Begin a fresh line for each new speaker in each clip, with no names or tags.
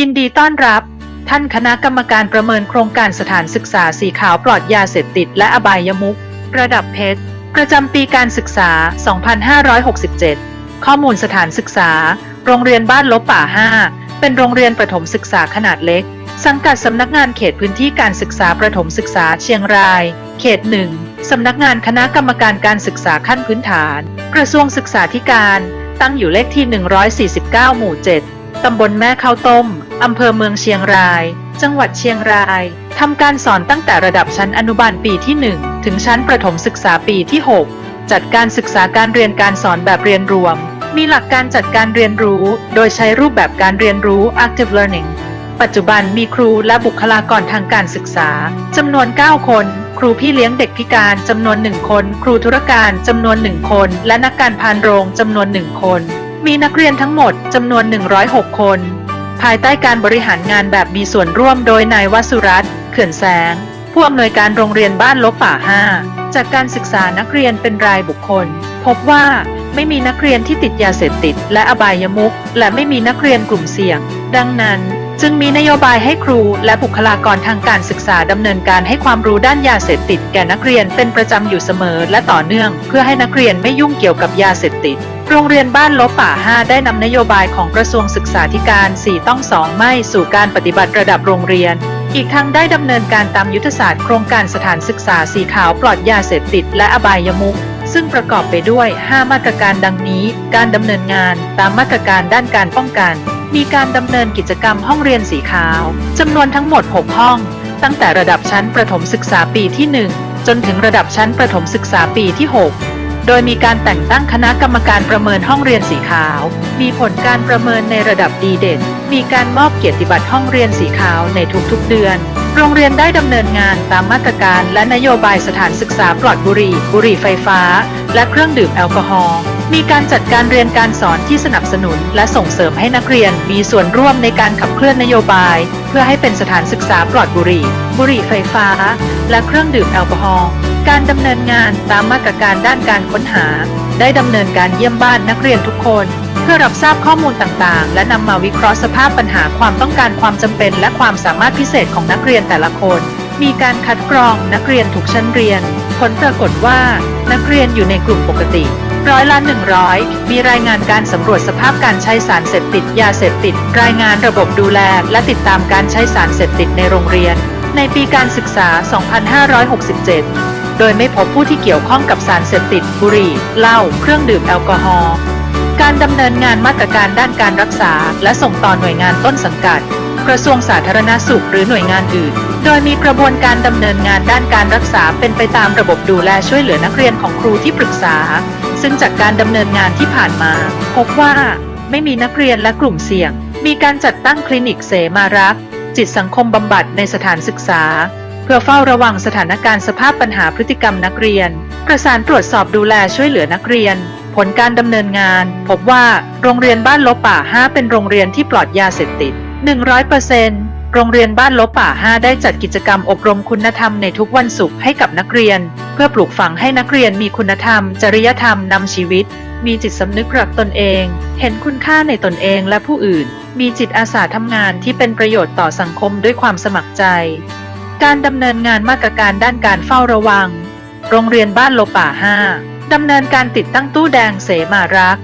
ยินดีต้อนรับ ท่านคณะกรรมการประเมินโครงการสถานศึกษาสีขาวปลอดยาเสพติดและอบายมุขระดับเพชรประจำปีการศึกษา 2567 ข้อมูลสถานศึกษา โรงเรียนบ้านลบป่า 5 เป็นโรงเรียนประถมศึกษาขนาดเล็ก สังกัดสำนักงานเขตพื้นที่การศึกษาประถมศึกษาเชียงราย เขตหนึ่งสำนักงานคณะกรรมการการศึกษาขั้นพื้นฐาน กระทรวงศึกษาธิการ ตั้งอยู่เลขที่ 149 หมู่ 7 ตำบลแม่ข้าวต้ม อำเภอเมืองเชียงราย จังหวัดเชียงราย ทำการสอนตั้งแต่ระดับชั้นอนุบาลปีที่ 1 ถึงชั้นประถมศึกษาปีที่ 6 จัดการศึกษาการเรียนการสอนแบบเรียนรวม มีหลักการจัดการเรียนรู้ โดยใช้รูปแบบการเรียนรู้ active learning ปัจจุบันมีครูและบุคลากรทางการศึกษาจำนวน 9 คน ครูพี่เลี้ยงเด็กพิการจำนวน 1 คน ครูธุรการจำนวน 1 คน และนักการพานโรงจำนวน 1 คน มีนักเรียนทั้งหมดจำนวน 106 คน ภายใต้การบริหารงานแบบมีส่วนร่วมโดยนายวสุรัตน์เขื่อนแสง ผู้อำนวยการโรงเรียนบ้านลบป่า 5 จากการศึกษานักเรียนเป็นรายบุคคล พบว่าไม่มีนักเรียนที่ติดยาเสพติด และอบายมุขและไม่มีนักเรียนกลุ่มเสี่ยง ดังนั้น จึงมีนโยบายให้ครูและบุคลากรทางการศึกษาดำเนินการให้ความรู้ด้านยาเสพติดแก่นักเรียนเป็นประจำอยู่เสมอและต่อเนื่อง เพื่อให้นักเรียนไม่ยุ่งเกี่ยวกับยาเสพติด โรงเรียนบ้านลบป่า 5 ได้นำนโยบายของกระทรวงศึกษาธิการ 4 ต้อง 2 ไม่สู่การปฏิบัติระดับโรงเรียน อีกทั้งได้ดำเนินการตามยุทธศาสตร์โครงการสถานศึกษาสีขาวปลอดยาเสพติดและอบายมุขซึ่งประกอบไปด้วย 5 มาตรการดังนี้ การดำเนินงานตามมาตรการด้านการป้องกัน มีการดำเนินกิจกรรมห้องเรียนสีขาวจำนวนทั้งหมด 6 ห้อง ตั้งแต่ระดับชั้นประถมศึกษาปีที่ 1 จนถึงระดับชั้นประถมศึกษาปีที่ 6 โดยมีการแต่งตั้งคณะกรรมการประเมินห้องเรียนสีขาว มีผลการประเมินในระดับดีเด่น มีการมอบเกียรติบัตรห้องเรียนสีขาวในทุกๆเดือน โรงเรียนได้ดำเนินงานตามมาตรการและนโยบายสถานศึกษาปลอดบุหรี่ บุหรี่ไฟฟ้า และเครื่องดื่มแอลกอฮอล์ มีการจัดการเรียนการสอนที่สนับสนุน และส่งเสริมให้นักเรียนมีส่วนร่วมในการขับเคลื่อนนโยบาย เพื่อให้เป็นสถานศึกษาปลอดบุหรี่ บุหรี่ไฟฟ้า และเครื่องดื่มแอลกอฮอล์การดำเนินงานตามมาตรการด้านการค้นหา ได้ดำเนินการเยี่ยมบ้านนักเรียนทุกคน เพื่อรับทราบข้อมูลต่างๆ และนำมาวิเคราะห์สภาพปัญหาความต้องการความจำเป็น และความสามารถพิเศษของนักเรียนแต่ละคน มีการคัดกรองนักเรียนทุกชั้นเรียน ผลปรากฏว่า นักเรียนอยู่ในกลุ่มปกติ ร้อยละ100 มีรายงานการสำรวจสภาพการใช้สารเสพติด ยาเสพติด รายงานระบบดูแล และติดตามการใช้สารเสพติดในโรงเรียน ในปีการศึกษา 2567 โดยไม่พบผู้ที่เกี่ยวข้องกับสารเสพติด บุหรี่ เหล้า เครื่องดื่มแอลกอฮอล์ การดำเนินงานมาตรการด้านการรักษา และส่งต่อหน่วยงานต้นสังกัด กระทรวงสาธารณสุขหรือหน่วยงานอื่น โดยมีกระบวนการดำเนินงานด้านการรักษาเป็นไปตามระบบดูแลช่วยเหลือนักเรียนของครูที่ปรึกษา ซึ่งจากการดำเนินงานที่ผ่านมา พบว่าไม่มีนักเรียนและกลุ่มเสี่ยง มีการจัดตั้งคลินิกเสมารัก จิตสังคมบำบัดในสถานศึกษา เพื่อเฝ้าระวังสถานการณ์สภาพปัญหาพฤติกรรมนักเรียน ประสานตรวจสอบดูแลช่วยเหลือนักเรียน ผลการดำเนินงาน พบว่าโรงเรียนบ้านลบป่า 5 เป็นโรงเรียนที่ปลอดยาเสพติด 100%โรงเรียนบ้านลบป่า 5 ได้จัดกิจกรรมอบรมคุณธรรมในทุกวันศุกร์ให้กับนักเรียน เพื่อปลูกฝังให้นักเรียนมีคุณธรรม จริยธรรมนำชีวิต มีจิตสำนึกรักตนเอง เห็นคุณค่าในตนเองและผู้อื่น มีจิตอาสาทำงานที่เป็นประโยชน์ต่อสังคมด้วยความสมัครใจ การดำเนินงานมาตรการด้านการเฝ้าระวัง โรงเรียนบ้านโลป่า 5ดำเนินการติดตั้งตู้แดงเสมารัก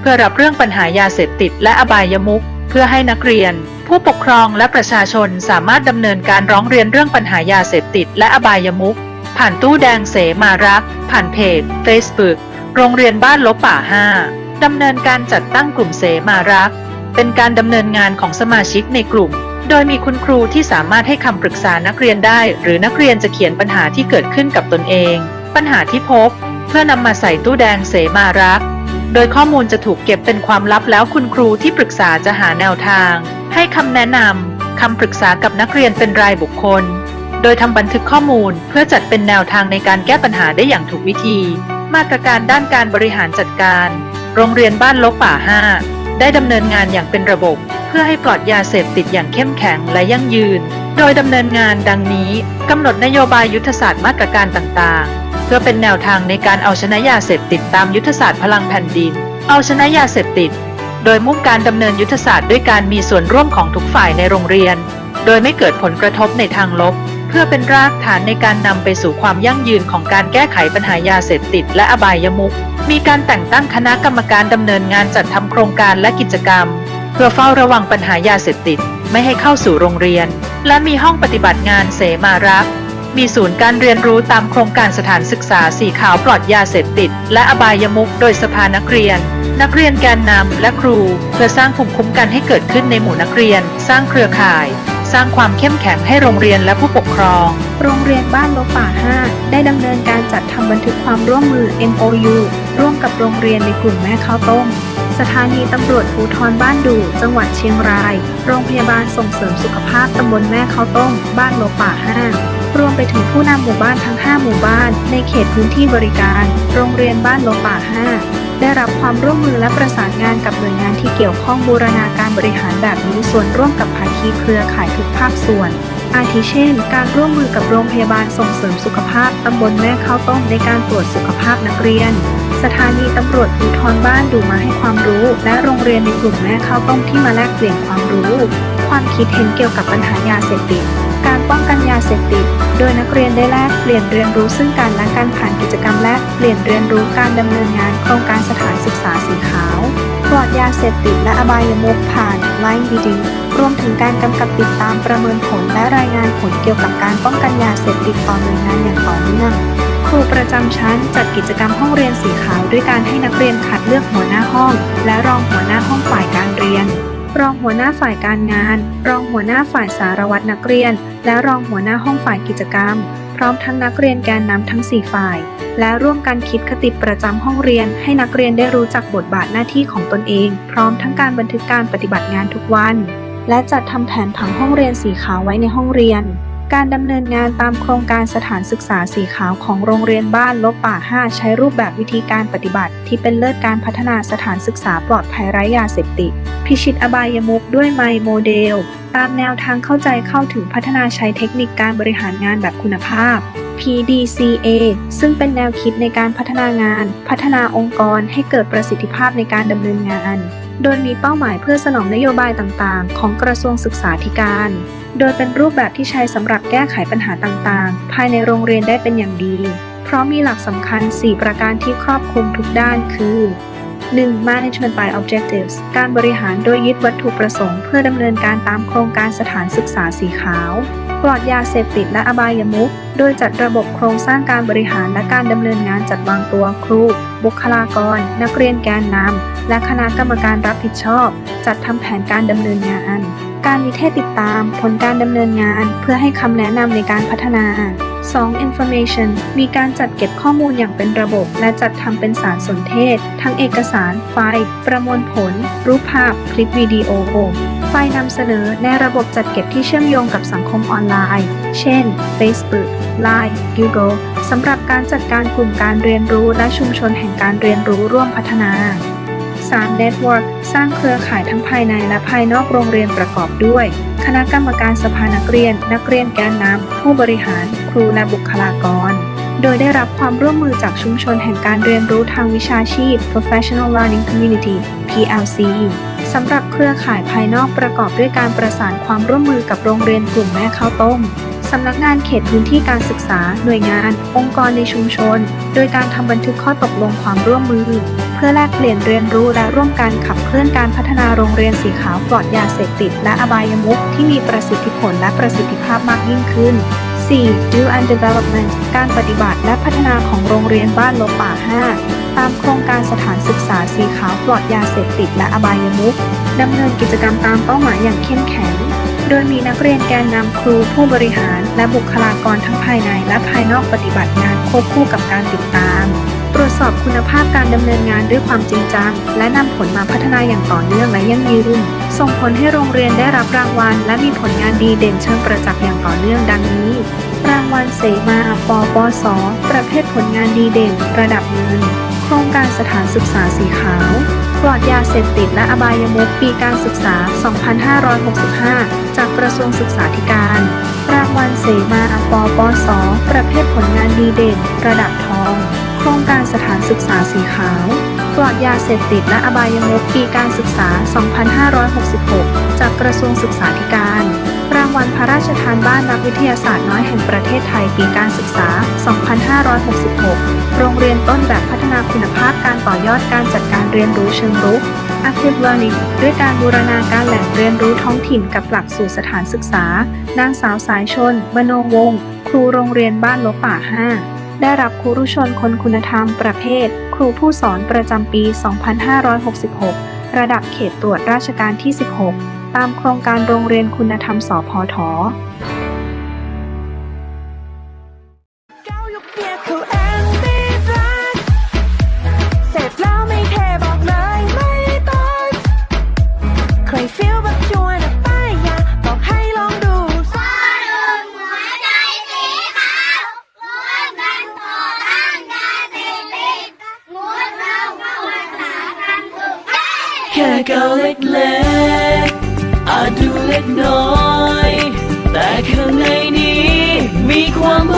เพื่อรับเรื่องปัญหายาเสพติดและอบายมุข เพื่อให้นักเรียน ผู้ปกครองและประชาชนสามารถดำเนินการร้องเรียนเรื่องปัญหายาเสพติดและอบายมุขผ่านตู้แดงเสมารัก ผ่านเพจ Facebook โรงเรียนบ้านลบป่า 5 ดำเนินการจัดตั้งกลุ่มเสมารัก เป็นการดำเนินงานของสมาชิกในกลุ่ม โดยมีคุณครูที่สามารถให้คำปรึกษานักเรียนได้ หรือนักเรียนจะเขียนปัญหาที่เกิดขึ้นกับตนเอง ปัญหาที่พบ เพื่อนำมาใส่ตู้แดงเสมารัก โดยข้อมูลจะถูกเก็บเป็นความลับแล้วคุณครูที่ปรึกษาจะหาแนวทาง ให้คำแนะนำคำปรึกษากับนักเรียนเป็นรายบุคคล โดยทำบันทึกข้อมูลเพื่อจัดเป็นแนวทางในการแก้ปัญหาได้อย่างถูกวิธี มาตรการด้านการบริหารจัดการ โรงเรียนบ้านลบป่า 5 ได้ดำเนินงานอย่างเป็นระบบ เพื่อให้ปลอดยาเสพติดอย่างเข้มแข็งและยั่งยืน โดยดำเนินงานดังนี้กำหนดนโยบายยุทธศาสตร์มาตรการต่างๆ เพื่อเป็นแนวทางในการเอาชนะยาเสพติดตามยุทธศาสตร์พลังแผ่นดิน เอาชนะยาเสพติด โดยมุ่งการดำเนินยุทธศาสตร์ด้วยการมีส่วนร่วมของทุกฝ่ายในโรงเรียน โดยไม่เกิดผลกระทบในทางลบ เพื่อเป็นรากฐานในการนำไปสู่ความยั่งยืนของการแก้ไขปัญหายาเสพติด และอบายมุขมีการแต่งตั้งคณะกรรมการดำเนินงานจัดทำโครงการและกิจกรรม เพื่อเฝ้าระวังปัญหายาเสพติด ไม่ให้เข้าสู่โรงเรียน และมีห้องปฏิบัติงานเสมารัก มีศูนย์การเรียนรู้ตามโครงการสถานศึกษาสีขาวปลอดยาเสพติด และอบายมุขโดยสภานักเรียน นักเรียนแกนนำและครู เพื่อสร้างภูมิคุ้มกันให้เกิดขึ้นในหมู่นักเรียน สร้างเครือข่าย สร้างความเข้มแข็งให้โรงเรียนและผู้ปกครอง
โรงเรียนบ้านลบป่า 5 ได้ดำเนินการจัดทำบันทึกความร่วมมือ MOU ร่วมกับโรงเรียนในกลุ่มแม่ข้าวต้มสถานีตำรวจภูธรบ้านดู จังหวัดเชียงราย โรงพยาบาลส่งเสริมสุขภาพตำบลแม่ข้าวต้ม บ้านลบป่า5 รวมไปถึงผู้นำหมู่บ้านทั้ง 5 หมู่บ้าน ในเขตพื้นที่บริการ โรงเรียนบ้านลบป่า 5 ได้รับความร่วมมือและประสานงานกับหน่วยงานที่เกี่ยวข้องบูรณาการบริหารแบบมีส่วนร่วมกับภาคีเครือข่ายทุกภาคส่วน อาทิเช่น การร่วมมือกับโรงพยาบาลส่งเสริมสุขภาพตำบลแม่ข้าวต้มในการตรวจสุขภาพนักเรียน สถานีตำรวจภูธรบ้านดูมาให้ความรู้ และโรงเรียนในกลุ่มแม่ข้าวต้มที่มาแลกเปลี่ยนความรู้ ความคิดเห็นเกี่ยวกับปัญหายาเสพติด การป้อง กันยาเสพติด โดยนักเรียนได้แลกเปลี่ยนเรียนรู้ซึ่งกันและการผ่านกิจกรรมแลกเปลี่ยนเรียนรู้การดำเนินงานโครงการสถานศึกษาสีขาวปลอดยาเสพติดและอบายมุขผ่านไลน์ดีดีรวมถึงการกำกับติดตามประเมินผลและรายงานผลเกี่ยวกับการป้องกันยาเสพติดต่อหน่วยงานอย่างต่อเนื่องครูประจำชั้นจัดกิจกรรมห้องเรียนสีขาวด้วยการให้นักเรียนคัดเลือกหัวหน้าห้อง และรองหัวหน้าห้องฝ่ายการเรียน รองหัวหน้าฝ่ายการงาน รองหัวหน้าฝ่ายสารวัตรนักเรียน และรองหัวหน้าห้องฝ่ายกิจกรรม พร้อมทั้งนักเรียนแกนนำทั้ง 4 ฝ่าย และร่วมกันคิดคติประจำห้องเรียน ให้นักเรียนได้รู้จักบทบาทหน้าที่ของตนเอง พร้อมทั้งการบันทึกการปฏิบัติงานทุกวัน และจัดทำแผนผังห้องเรียนสีขาวไว้ในห้องเรียน การดำเนินงานตามโครงการสถานศึกษาสีขาวของโรงเรียนบ้านลบป่า 5 ใช้รูปแบบวิธีการปฏิบัติ ที่เป็นเลิศการพัฒนาสถานศึกษาปลอดภัยไร้ยาเสพติด พิชิตอบายมุกด้วยไมโมเดล ตามแนวทางเข้าใจเข้าถึงพัฒนาใช้เทคนิคการบริหารงานแบบคุณภาพ PDCA ซึ่งเป็นแนวคิดในการพัฒนางาน พัฒนาองค์กรให้เกิดประสิทธิภาพในการดำเนินงาน โดยมีเป้าหมายเพื่อสนองนโยบายต่างๆ ของกระทรวงศึกษาธิการ โดยเป็นรูปแบบที่ใช้สำหรับแก้ไขปัญหาต่างๆ ภายในโรงเรียนได้เป็นอย่างดี เพราะมีหลักสำคัญ 4 ประการที่ครอบคลุมทุกด้านคือ 1. Management by Objectives การบริหารโดยยึดวัตถุประสงค์ เพื่อดำเนินการตามโครงการสถานศึกษาสีขาว ปลอดยาเสพติดและอบายมุขโดยจัดระบบโครงสร้างการบริหารและการดำเนินงานจัดวางตัวครู บุคลากร นักเรียนแกนนำและคณะกรรมการรับผิดชอบ จัดทำแผนการดำเนินงาน การวิเทศติดตาม ผลการดำเนินงาน เพื่อให้คำแนะนำในการพัฒนา 2. Information มีการจัดเก็บข้อมูลอย่างเป็นระบบ และจัดทำเป็นสารสนเทศ ทั้งเอกสาร ไฟล์ ประมวลผล รูปภาพ คลิปวิดีโอ ไฟล์นำเสนอในระบบจัดเก็บที่เชื่อมโยงกับสังคมออนไลน์ เช่น Facebook Line Google สำหรับการจัดการกลุ่มการเรียนรู้และชุมชนแห่งการเรียนรู้ร่วมพัฒนา 3. Network สร้างเครือข่ายทั้งภายในและภายนอกโรงเรียนประกอบด้วย คณะกรรมการสภานักเรียน นักเรียนแกนนำผู้บริหาร ครูและบุคลากร โดยได้รับความร่วมมือจากชุมชนแห่งการเรียนรู้ทางวิชาชีพ Professional Learning Community PLC สำหรับเครือข่ายภายนอกประกอบด้วยการประสานความร่วมมือกับโรงเรียนกลุ่มแม่ข้าวต้ม สำนักงานเขตพื้นที่การศึกษา หน่วยงาน องค์กรในชุมชน โดยการทำบันทึกข้อตกลงความร่วมมือ เพื่อแลกเปลี่ยนเรียนรู้และร่วมกันขับเคลื่อนการพัฒนาโรงเรียนสีขาวปลอดยาเสพติด และอบายมุขที่มีประสิทธิผลและประสิทธิภาพมากยิ่งขึ้น 4. Do and Development การปฏิบัติและพัฒนาของโรงเรียนบ้านลบป่า 5 ตามโครงการสถานศึกษาสีขาวปลอดยาเสพติดและอบายมุขดำเนินกิจกรรมตามเป้าหมายอย่างเข้มแข็ง โดยมีนักเรียนแกนนำครูผู้บริหาร และบุคลากรทั้งภายในและภายนอกปฏิบัติงานควบคู่กับการติดตาม ตรวจสอบคุณภาพการดำเนินงานด้วยความจริงจัง และนำผลมาพัฒนาอย่างต่อเนื่องและยั่งยืน ส่งผลให้โรงเรียนได้รับรางวัล และมีผลงานดีเด่นเชิงประจักษ์อย่างต่อเนื่องดังนี้ รางวัลเสมาปปสประเภทผลงานดีเด่น ระดับเงิน โครงการสถานศึกษาสีขาว ปลอดยาเสพติดและอบายมุขปีการศึกษา 2565 จากกระทรวงศึกษาธิการ รางวัลเสมาปปส ประเภทผลงานดีเด่น ระดับทอง โครงการสถานศึกษาสีขาว ปลอดยาเสพติดและอบายมุขปีการศึกษา 2566 จากกระทรวงศึกษาธิการ รางวัลพระราชทานบ้านนักวิทยาศาสตร์น้อยแห่งประเทศไทยปีการศึกษา 2566 โรงเรียนต้นแบบพัฒนาคุณภาพการต่อยอดการจัดการเรียนรู้เชิงรุก Active Learning ด้วยการบูรณาการแหล่งเรียนรู้ท้องถิ่นกับหลักสูตรสถานศึกษา นางสาวสายชนบโนวงศ์ครูโรงเรียนบ้านลบป่า 5 ได้รับครูรุชนคนคุณธรรมประเภท ครูผู้สอนประจำปี 2566 ระดับเขตตรวจราชการที่ 16 ตามโครงการโรงเรียนคุณธรรมสพท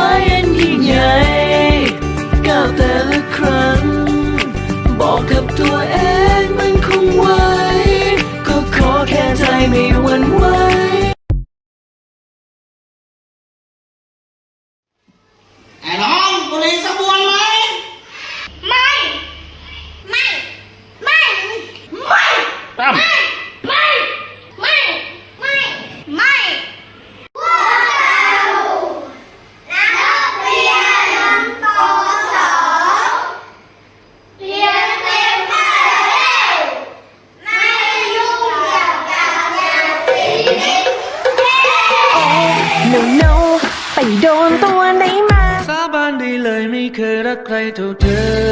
า
ยอันยิ่งให
ญ่ก้าวแต่ละครั้ง บอกกับตัวเองมันคงไหวก็ขอแค่ใจไม่วันไหว
ไอ้น้องบรี่สบวนไหม
ไม่ ไม่ ไม่ ไม่ ไม่
ใครเท่าเธอ